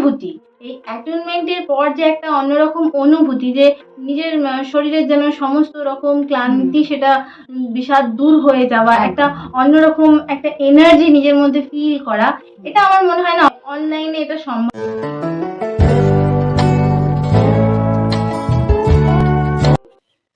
অনুভূতি। এই অ্যাটনমেন্টের পর যে একটা অন্যরকম অনুভূতি যে নিজের শরীরের যেন সমস্ত রকম ক্লান্তি সেটা বিষাদ দূর হয়ে যাওয়া একটা অন্যরকম একটা এনার্জি নিজের মধ্যে ফিল করা এটা আমার মনে হয় না অনলাইনে এটা সম্ভব।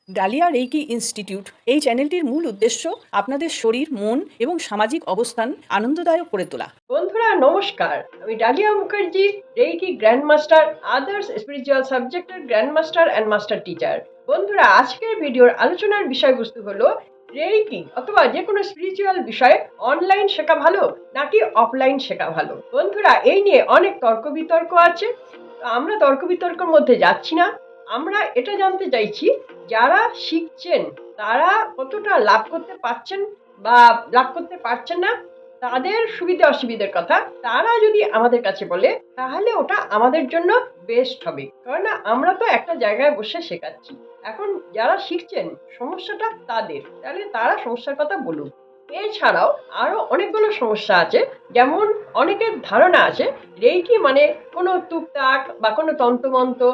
ডালিয়া রেইকি ইনস্টিটিউট, এই চ্যানেলটির মূল উদ্দেশ্য আপনাদের শরীর, মন এবং সামাজিক অবস্থান আনন্দদায়ক করে তোলা। বন্ধুরা, নমস্কার। আমি Dalia Mukherjee, reiki grand master others spiritual সাবজেক্টের grand master and master teacher. বন্ধুরা, আজকের ভিডিওর আলোচনার বিষয়বস্তু হলো রেইকি, অথবা যে কোনো স্পিরিচুয়াল বিষয়ে অনলাইন শেখা ভালো নাকি অফলাইন শেখা ভালো। বন্ধুরা, এই নিয়ে অনেক তর্ক বিতর্ক আছে। আমরা তর্ক বিতর্কের মধ্যে যাচ্ছি না। আমরা এটা জানতে চাইছি, যারা শিখছেন, তারা কতটা লাভ করতে পারছেন বা লাভ করতে পারছেন না, তাদের সুবিধা অসুবিধার কথা, তারা যদি আমাদের কাছে বলে, তাহলে ওটা আমাদের জন্য বেস্ট হবে। কারণ আমরা তো একটা জায়গায় বসে শেখাচ্ছি। এখন যারা শিখছেন, সমস্যাটা তাদের। তাহলে তারা সমস্যার কথা বলুন এছাড়াও আরও অনেকগুলো সমস্যা আছে, যেমন অনেকের ধারণা আছে, রেইকি মানে কোনো টুকটাক বা কোনো তন্ত্রমন্ত্র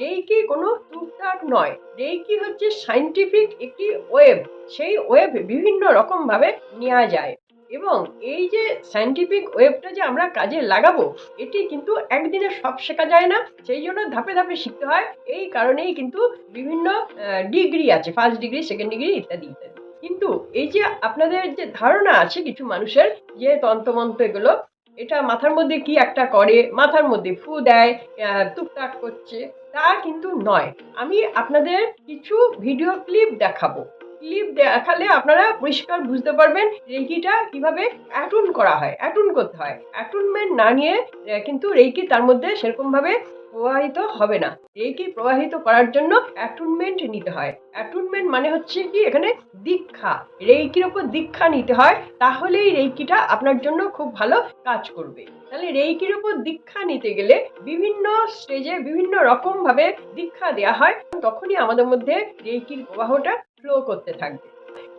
রেইকি কোনো টুকটাক নয়। রেইকি হচ্ছে সাইন্টিফিক একটি ওয়েব সেই ওয়েব বিভিন্ন রকমভাবে নেওয়া যায়। এবং এই যে সায়েন্টিফিক ওয়েবটা যে আমরা কাজে লাগাবো, এটি কিন্তু একদিনে সব শেখা যায় না। সেই জন্য ধাপে ধাপে শিখতে হয়। এই কারণেই কিন্তু বিভিন্ন ডিগ্রি আছে। ফার্স্ট ডিগ্রি সেকেন্ড ডিগ্রি ইত্যাদি ইত্যাদি। কিন্তু এই যে আপনাদের যে ধারণা আছে কিছু মানুষের, যে তন্ত্রমন্ত্র এগুলো এটা মাথার মধ্যে কি একটা করে, মাথার মধ্যে ফু দেয় টুকটাক করছে, তা কিন্তু নয়। আমি আপনাদের কিছু ভিডিও ক্লিপ দেখাবো। ক্লিপ দেখালে আপনারা পরিষ্কার বুঝতে পারবেন রেকিটা কীভাবে অ্যাটুন করা হয় অ্যাটুন করতে হয়। অ্যাটুনমেন্ট না নিয়ে কিন্তু রেকি তার মধ্যে সেরকমভাবে প্রবাহিত হবে না। রেইকি প্রবাহিত করার জন্য অ্যাটুনমেন্ট নিতে হয়। অ্যাটুনমেন্ট মানে হচ্ছে কি, এখানে দীক্ষা। রেইকির ওপর দীক্ষা নিতে হয়, তাহলেই রেইকিটা আপনার জন্য খুব ভালো কাজ করবে। তাহলে রেইকির ওপর দীক্ষা নিতে গেলে বিভিন্ন স্টেজে বিভিন্ন রকমভাবে দীক্ষা দেওয়া হয়, তখনই আমাদের মধ্যে রেইকির প্রবাহটা ফ্লো করতে থাকবে।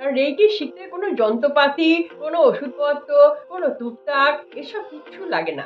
আর রেইকি শিখতে কোনো যন্ত্রপাতি, কোনো ওষুধপত্র, কোনো টুকটাক এসব কিছু লাগে না।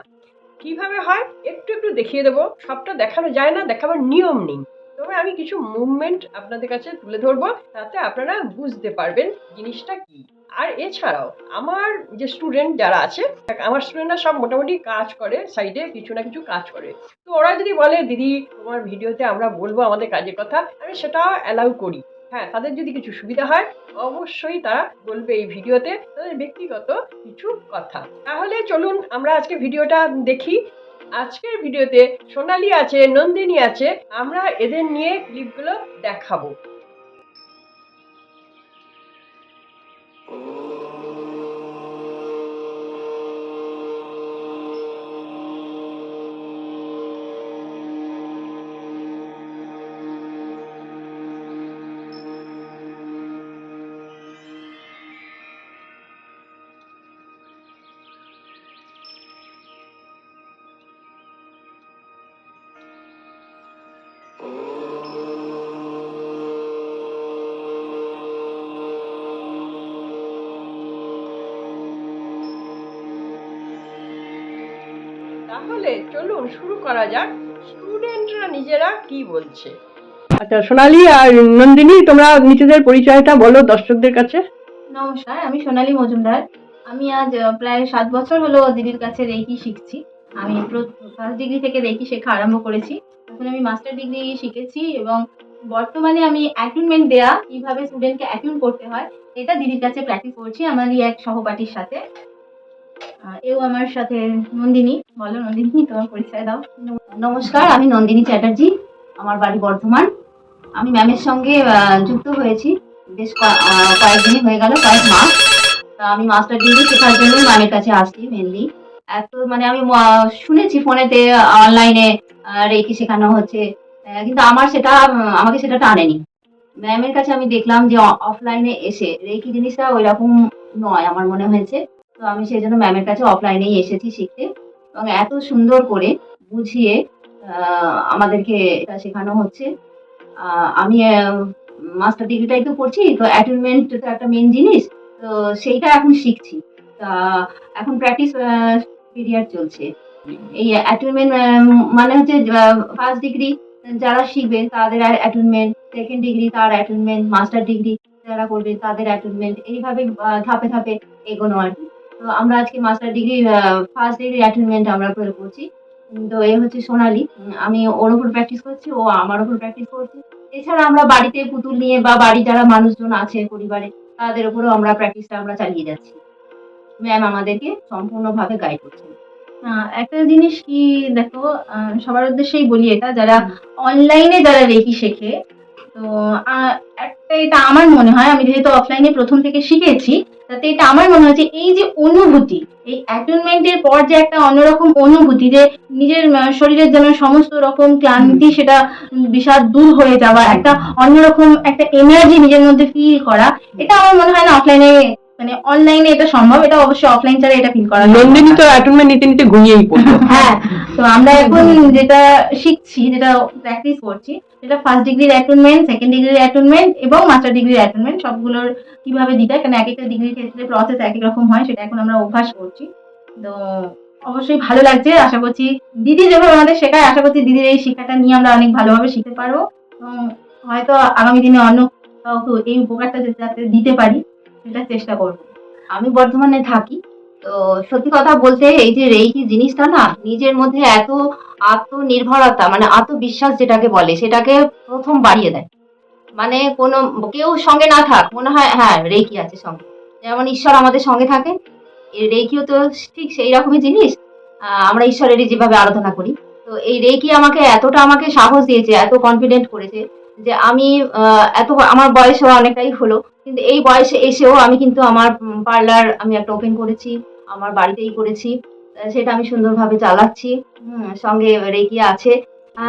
কীভাবে হয়? একটু একটু দেখিয়ে দেবো। সবটা দেখানো যায় না, দেখাবার নিয়ম নেই। তবে আমি কিছু মুভমেন্ট আপনাদের কাছে তুলে ধরবো, তাতে আপনারা বুঝতে পারবেন জিনিসটা কি। আর এছাড়াও, আমার যে স্টুডেন্ট যারা আছে, আমার স্টুডেন্টরা সব মোটামুটি কাজ করে সাইডে কিছু না কিছু কাজ করে। তো ওরা যদি বলে, দিদি, তোমার ভিডিওতে আমরা বলব আমাদের কাজের কথা, আমি সেটা অ্যালাউ করি। হ্যাঁ তাদের যদি কিছু সুবিধা হয়, অবশ্যই তারা বলবে এই ভিডিওতে তাদের ব্যক্তিগত কিছু কথা। তাহলে চলুন আমরা আজকে ভিডিওটা দেখি। আজকের ভিডিওতে সোনালি আছে, নন্দিনী আছে, আমরা এদের নিয়ে ক্লিপগুলো দেখাবো। তাহলে চলুন শুরু করা যাক। স্টুডেন্টরা নিজেরা কি বলছে? আচ্ছা সোনালি আর নন্দিনী তোমরা নিজেদের পরিচয়টা বলো দর্শকদের কাছে। নমস্কার আমি সোনালী মজুমদার। আমি আজ প্রায় সাত বছর হলো দিদির কাছে রেকি শিখছি। আমি ফার্স্ট ডিগ্রি থেকে রেকি শেখা আরম্ভ করেছি। এখন আমি মাস্টার ডিগ্রি শিখেছি এবং বর্তমানে আমি অ্যাটুনমেন্ট দেয়া কীভাবে স্টুডেন্টকে অ্যাটুন করতে হয় এটা দিদির কাছে প্র্যাকটিস করছি আমারই এক সহপাঠীর সাথে। এও আমার সাথে নন্দিনী। বলো নন্দিনী, তোমার পরিচয় দাও। নমস্কার, আমি নন্দিনী চ্যাটার্জি, আমার বাড়ি বর্ধমান। আমি ম্যামের সঙ্গে যুক্ত হয়েছি। বেশ কয়েকদিনই হয়ে গেল, কয়েক মাস। তা আমি মাস্টার ডিগ্রি শেখার জন্য ম্যামের কাছে আসছি মেনলি এত মানে আমি শুনেছি ফোনেতে অনলাইনে রেকি শেখানো হচ্ছে। কিন্তু আমার সেটা, আমাকে সেটা টানেনি। ম্যামের কাছে আমি দেখলাম যে অফলাইনে এসে রেকি জিনিসটা ওই রকম নয়, আমার মনে হয়েছে। তো আমি সেই জন্য ম্যামের কাছে অফলাইনেই এসেছি শিখতে। এবং এত সুন্দর করে বুঝিয়ে আমাদেরকে এটা শেখানো হচ্ছে। আমি মাস্টার ডিগ্রিটাই তো করছি তো অ্যাটেনমেন্ট তো একটা মেন জিনিস, তো সেইটা এখন শিখছি। তা এখন প্র্যাকটিস পিরিয়ড চলছে। এই অ্যাটেনমেন্ট মানে হচ্ছে ফার্স্ট ডিগ্রি যারা শিখবে, তাদের অ্যাটেনমেন্ট সেকেন্ড ডিগ্রি তার অ্যাটেনমেন্ট মাস্টার ডিগ্রি যারা করবে, তাদের অ্যাটেনমেন্ট এইভাবে ধাপে ধাপে এগোনো আর কি। তো আমরা আজকে master degree first degree attainment আমরা প্রয়োগ করছি। তো এই হচ্ছে সোনালি। আমি ওর ওপর প্র্যাকটিস করছি, ও আমার ওপর প্র্যাকটিস করছি। এছাড়া আমরা বাড়িতে পুতুল নিয়ে বা বাড়ি যারা মানুষজন আছে পরিবারে, তাদের উপরেও আমরা প্র্যাকটিসটা আমরা চালিয়ে যাচ্ছি। ম্যাম আমাদেরকে সম্পূর্ণভাবে গাইড করছেন একটা জিনিস কি দেখো সবার উদ্দেশ্যেই বলি এটা, যারা অনলাইনে যারা রেকি শেখে, তো একটা এটা আমার মনে হয়, আমি যেহেতু অফলাইনে প্রথম থেকে শিখেছি তাতে এটা আমার মনে হয় যে এই যে অনুভূতি এই অ্যাটনমেন্টের পর যে একটা অন্যরকম অনুভূতি যে নিজের শরীরের যেন সমস্ত রকম ক্লান্তি সেটা বিষাদ দূর হয়ে যাওয়া একটা অন্যরকম একটা এনার্জি নিজের মধ্যে ফিল করা এটা আমার মনে হয় না অফলাইনে মানে অনলাইনে এটা সম্ভব এটা অবশ্যই অফলাইন ছাড়া এটা ফিল করা। নন্দিনী তো অ্যাটনমেন্ট নিতে নিতে ঘুমিয়েই পড়ল হ্যাঁ তো আমরা এখন যেটা শিখছি যেটা প্র্যাকটিস করছি সেটা ফার্স্ট ডিগ্রির অ্যাটেনমেন্ট সেকেন্ড ডিগ্রির অ্যাটেনমেন্ট এবং মাস্টার ডিগ্রির অ্যাটেনমেন্ট সবগুলোর কীভাবে দিতে হয় কারণ এক একটা ডিগ্রির ক্ষেত্রে প্রসেস এক এক রকম হয় সেটা এখন আমরা অভ্যাস করছি। তো অবশ্যই ভালো লাগছে আশা করছি দিদি যেভাবে আমাদের শেখায় আশা করছি দিদির এই শিক্ষাটা নিয়ে আমরা অনেক ভালোভাবে শিখতে পারব। এবং হয়তো আগামী দিনে অন্য এই উপকারটা যাতে দিতে পারি সেটা চেষ্টা করব। আমি বর্ধমানে থাকি, তো সত্যি কথা বলতে এই যে রেইকি জিনিসটা না, নিজের মধ্যে এত আত্মনির্ভরতা মানে আত্মবিশ্বাস যেটাকে বলে, সেটাকে প্রথম বাড়িয়ে দেয়। মানে কোনো, কেউ সঙ্গে না থাক, মনে হয় হ্যাঁ রেইকি আছে সঙ্গে। যেমন ঈশ্বর আমাদের সঙ্গে থাকে, এই রেইকিও তো ঠিক সেই রকমই জিনিস। আমরা ঈশ্বরেরই যেভাবে আরাধনা করি। তো এই রেইকি আমাকে এতটা আমাকে সাহস দিয়েছে, এত কনফিডেন্ট করেছে যে আমি এত আমার বয়সও অনেকটাই হলো। কিন্তু এই বয়সে এসেও আমি কিন্তু আমার পার্লার আমি একটা ওপেন করেছি, আমার বাড়িতেই করেছি। সেটা আমি সুন্দরভাবে চালাচ্ছি। সঙ্গে রেকি আছে।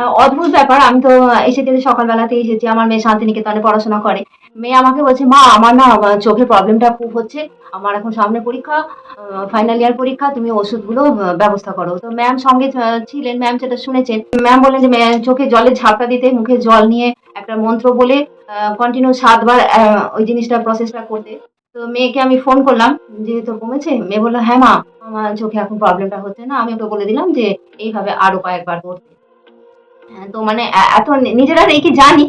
অদ্ভুত ব্যাপার, আমি তো এসেছি সকালবেলাতে এসেছি, আমার মেয়ে শান্তিনিকেতনে পড়াশোনা করে। মেয়ে আমাকে বলছে, মা, আমার না চোখের প্রবলেমটা খুব হচ্ছে। আমার এখন সামনে পরীক্ষা ফাইনাল ইয়ার পরীক্ষা, তুমি ওষুধগুলো ব্যবস্থা করো। তো ম্যাম সঙ্গে ছিলেন ম্যাম সেটা শুনেছেন ম্যাম বললেন যে, "ম্যা- চোখে জলে ঝাপটা দিতে, মুখে জল নিয়ে একটা মন্ত্র বলে কন্টিনিউ সাতবার ওই জিনিসটা প্রসেসটা করতে। তো মেয়েকে আমি ফোন করলাম যে তোর কমেছে মেয়ে বলল হ্যাঁ মা আমার চোখে এখন প্রবলেমটা হচ্ছে না। আমি ওকে বলে দিলাম যে এইভাবে আরও কয়েকবার করতে হ্যাঁ, তো মানে এত নিজেরা কি জানি?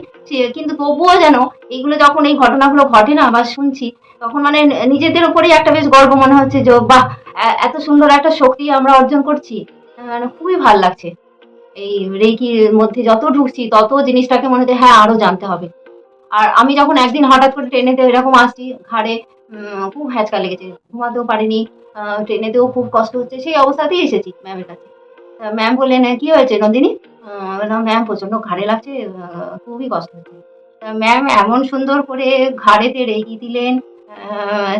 কিন্তু তবুও যেন এইগুলো যখন এই ঘটনাগুলো ঘটে না বা শুনছি তখন মানে নিজেদের উপরেই একটা বেশ গর্ব মনে হচ্ছে যে বাহ এত সুন্দর একটা শক্তি আমরা অর্জন করছি। মানে খুবই ভালো লাগছে। এই রেকির মধ্যে যত ঢুকছি, তত জিনিসটাকে মনে হচ্ছে হ্যাঁ আরও জানতে হবে। আর আমি যখন একদিন হঠাৎ করে ট্রেনেতে এরকম আসছি, ঘাড়ে খুব হ্যাঁচকা লেগেছে, ঘুমাতেও পারিনি ট্রেনেতেও খুব কষ্ট হচ্ছে, সেই অবস্থাতেই এসেছি ম্যামের কাছে। ম্যাম বললেন কি হয়েছে নন্দিনী? ম্যাম প্রচণ্ড ঘাড়ে লাগছে খুবই কষ্ট হচ্ছে। ম্যাম এমন সুন্দর করে ঘাড়েতে রেগি দিলেন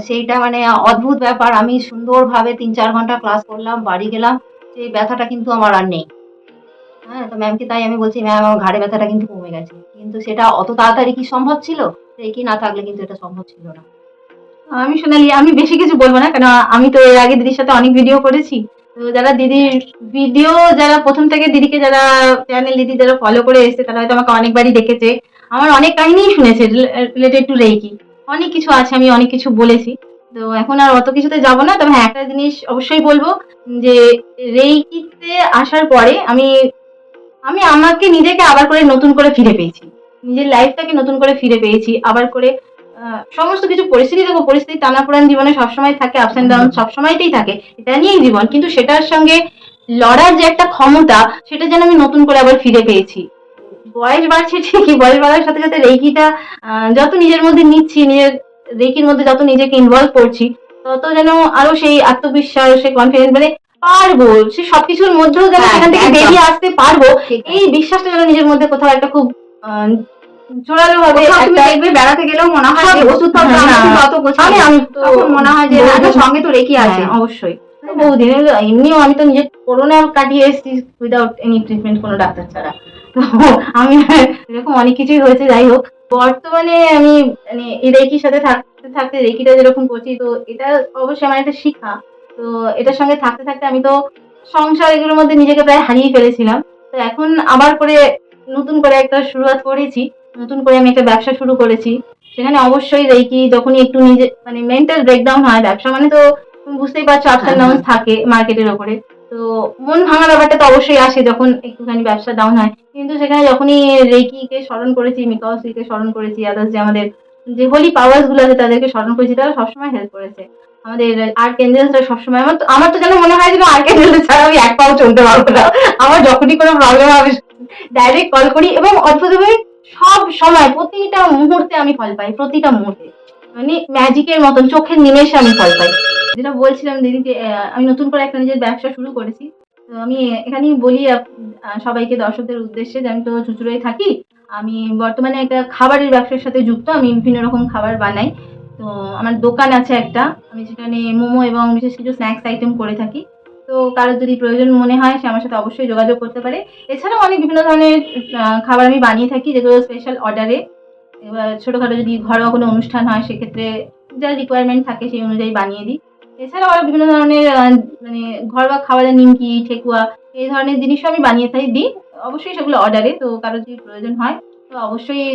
সেইটা মানে অদ্ভুত ব্যাপার। আমি সুন্দরভাবে তিন চার ঘণ্টা ক্লাস করলাম, বাড়ি গেলাম, সেই ব্যথাটা কিন্তু আমার আর নেই। হ্যাঁ তো ম্যামকে তাই আমি বলছি ম্যাম আমার ঘাড়ে ব্যথাটা কিন্তু কমে গেছে। কিন্তু সেটা অত তাড়াতাড়ি কি সম্ভব ছিল? রেকি না থাকলে কিন্তু এটা সম্ভব ছিল না। আমি সোনালি, আমি বেশি কিছু বলব না কারণ আমি তো এর আগে দিদির সাথে অনেক ভিডিও করেছি। তো যারা দিদির ভিডিও যারা প্রথম থেকে দিদিকে যারা চ্যানেল দিদি যারা ফলো করে এসেছে, তারা হয়তো আমাকে অনেকবারই দেখেছে। আমার অনেক কাহিনীই শুনেছে রিলেটেড টু রেইকি। অনেক কিছু আছে, আমি অনেক কিছু বলেছি। তো এখন আর অত কিছুতে যাব না। তবে হ্যাঁ একটা জিনিস অবশ্যই বলব যে রেইকিতে আসার পরে আমি আমি আমাকে নিজেকে আবার করে নতুন করে ফিরে পেয়েছি। নিজের লাইফটাকে নতুন করে ফিরে পেয়েছি আবার করে সমস্ত কিছু পরিস্থিতি দেখো পরিস্থিতি টানাপোড়েন জীবনে সবসময় থাকে আপস অ্যান্ড ডাউন সবসময়তেই থাকে এটা নিয়েই জীবন। কিন্তু সেটার সঙ্গে লড়ার যে একটা ক্ষমতা সেটা যেন আমি নতুন করে আবার ফিরে পেয়েছি। বয়স বাড়ছে ঠিকই বয়স বাড়ার সাথে সাথে আহ, যত নিজের মধ্যে নিচ্ছি নিজের রেকির মধ্যে যত নিজেকে ইনভলভ করছি তত যেন আরও সেই আত্মবিশ্বাস সেই কনফিডেন্স মানে পারব সে সবকিছুর মধ্যেও যেন হ্যাঁ, সেখান থেকে বেরিয়ে আসতে পারব এই বিশ্বাসটা যেন নিজের মধ্যে কোথাও একটা খুব জোরালো ভাবে দেখবে বেড়াতে গেলেও মনে হয় যে আমি আমি তো তখন মনে হয় যে সঙ্গে তো রেখে আছে অবশ্যই। বহুদিন এমনিও আমি তো নিজে করোনা কাটিয়ে এসেছি উইদাউট এনি ট্রিটমেন্ট কোনো ডাক্তার ছাড়া। তো আমি এরকম অনেক কিছুই হয়েছে যাই হোক। বর্তমানে আমি মানে এই রেকির সাথে থাকতে থাকতে রেকিটা যেরকম করছি তো এটা অবশ্যই আমার একটা শিক্ষা। তো এটার সঙ্গে থাকতে থাকতে আমি তো সংসার এগুলোর মধ্যে নিজেকে প্রায় হারিয়ে ফেলেছিলাম। তো এখন আবার করে নতুন করে একটা শুরুয়াত করেছি। নতুন করে আমি একটা ব্যবসা শুরু করেছি। সেখানে অবশ্যই রেকি যখনই একটু নিজে মানে মেন্টাল ব্রেকডাউন হয়, ব্যবসা মানে তো বুঝতেই পারছ আপস অ্যান্ড ডাউন থাকে মার্কেটের ওপরে। তো মন ভাঙার ব্যাপারটা তো অবশ্যই আসে যখন একটুখানি ব্যবসা ডাউন হয়। কিন্তু সেখানে যখনই রেকিকে স্মরণ করেছি, মিকাওসিকে স্মরণ করেছি আদার্স যে আমাদের যে হোলি পাওয়ার্সগুলো আছে তাদেরকে স্মরণ করেছি, তারা সবসময় হেল্প করেছে। আমাদের আর্ট এঞ্জেলসরা সবসময় আমার আমার তো যেন মনে হয় যে আর্ট এঞ্জেলস ছাড়া আমি এক পাও চলতে পারব না। আমার যখনই কোনো প্রবলেম হবে ডাইরেক্ট কল করি এবং অদ্ভুতভাবে সব সময় প্রতিটা মুহূর্তে আমি ফল পাই, প্রতিটা মুহূর্তে। মানে ম্যাজিকের মতন, চোখের নিমেষে আমি ফল পাই। যেটা বলছিলাম দিদি যে আমি নতুন করে একটা নিজের ব্যবসা শুরু করেছি। তো আমি এখানেই বলি সবাইকে দর্শকদের উদ্দেশ্যে যে আমি তো চুচুড়োয় থাকি, আমি বর্তমানে একটা খাবারের ব্যবসার সাথে যুক্ত, আমি বিভিন্ন রকম খাবার বানাই। তো আমার দোকান আছে একটা। আমি সেখানে মোমো এবং বিশেষ কিছু স্ন্যাক্স আইটেম করে থাকি। তো কারোর যদি প্রয়োজন মনে হয়, সে আমার সাথে অবশ্যই যোগাযোগ করতে পারে। এছাড়াও অনেক বিভিন্ন ধরনের খাবার আমি বানিয়ে থাকি, যেগুলো স্পেশাল অর্ডারে এবার ছোটোখাটো যদি ঘরোয়া কোনো অনুষ্ঠান হয়, সেক্ষেত্রে যা রিকোয়ারমেন্ট থাকে, সেই অনুযায়ী বানিয়ে দিই। এছাড়াও আরও বিভিন্ন ধরনের মানে ঘরোয়া খাবারের নিমকি, ঠেকুয়া, এই ধরনের জিনিসও আমি বানিয়ে থাকি, দিই। অবশ্যই সেগুলো অর্ডারে তো কারোর যদি প্রয়োজন হয়, তো অবশ্যই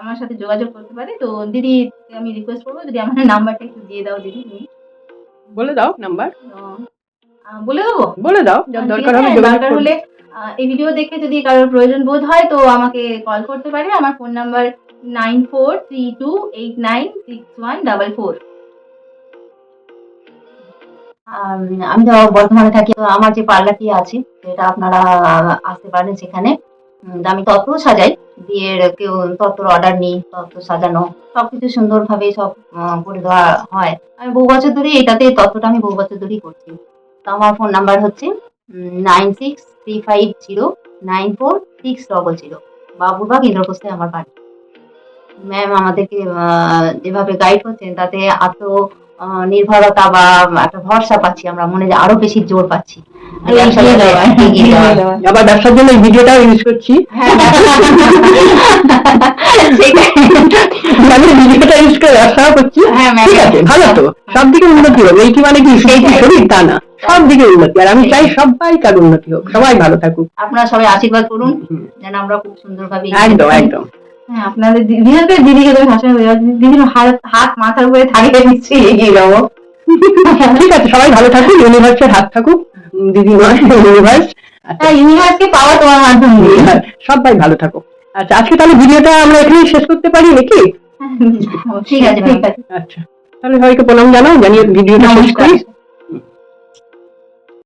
আমার সাথে যোগাযোগ করতে পারে তো দিদি আমি রিকোয়েস্ট করব যদি আমার নাম্বারটা একটু দিয়ে দাও দিদি তুমি। বলে দাও নাম্বার বলে দেবো? বলে দাও দরকার হবে দরকার হলে এই ভিডিও দেখে যদি কারোর প্রয়োজন বোধ হয় তো আমাকে কল করতে পারে। আমার phone number nine four three two eight nine six one double four um, তো বর্ধমানে থাকি আমার যে পার্লারটি আছে সেটা আপনারা আসতে পারেন সেখানে। আমি তত্ত্ব সাজাই, বিয়ের কেউ তত্ত্বর অর্ডার নিই, তত্ত্ব সাজানো, সবকিছু সুন্দরভাবে সব করে দেওয়া হয়। আমি বহু বছর ধরেই এটাতে তত্ত্বটা আমি বহু বছর ধরেই করছি। তো আমার ফোন নাম্বার হচ্ছে nine six three five zero nine four six double zero Baburbag ইন্দ্রপ্রস্থে আমার বাড়ি। ম্যাম আমাদেরকে যেভাবে গাইড করছেন, তাতে আত্ম নির্ভরতা বা একটা ভরসা পাচ্ছি আমরা মনে যে আরও বেশি জোর পাচ্ছি। আবার ব্যবসার জন্য এই ভিডিওটাও ইউজ করছি। মানে ভিডিওটা ইউজ করে ব্যবসাও করছি। হ্যাঁ, ভালো তো। সব দিকে উন্নতি হবে এই কি মানে কি শরীর তা না সব দিকে উন্নতি। আর আমি চাই সবাই তার উন্নতি হোক সবাই ভালো থাকুক। আপনারা সবাই আশীর্বাদ করুন যেন আমরা খুব সুন্দরভাবে একদম একদম। হ্যাঁ আপনাদের বিশেষ করে দিদিকে তুমি সবসময় বোঝাও দিদির হাত হাত মাথার উপরে থাকে নিশ্চয়ই এগিয়ে যাব। ঠিক আছে সবাই ভালো থাকুক ইউনিভার্সের হাত থাকুক দিদি ইউনিভার্স হ্যাঁ ইউনিভার্সকে পাওয়া তোমার মাধ্যম সবাই ভালো থাকুক। আচ্ছা আজকে তাহলে ভিডিওটা আমরা এখানেই শেষ করতে পারি নাকি? ঠিক আছে, ঠিক আছে। আচ্ছা তাহলে সবাইকে প্রণাম জানাও জানিয়ে ভিডিওটা শেষ করি।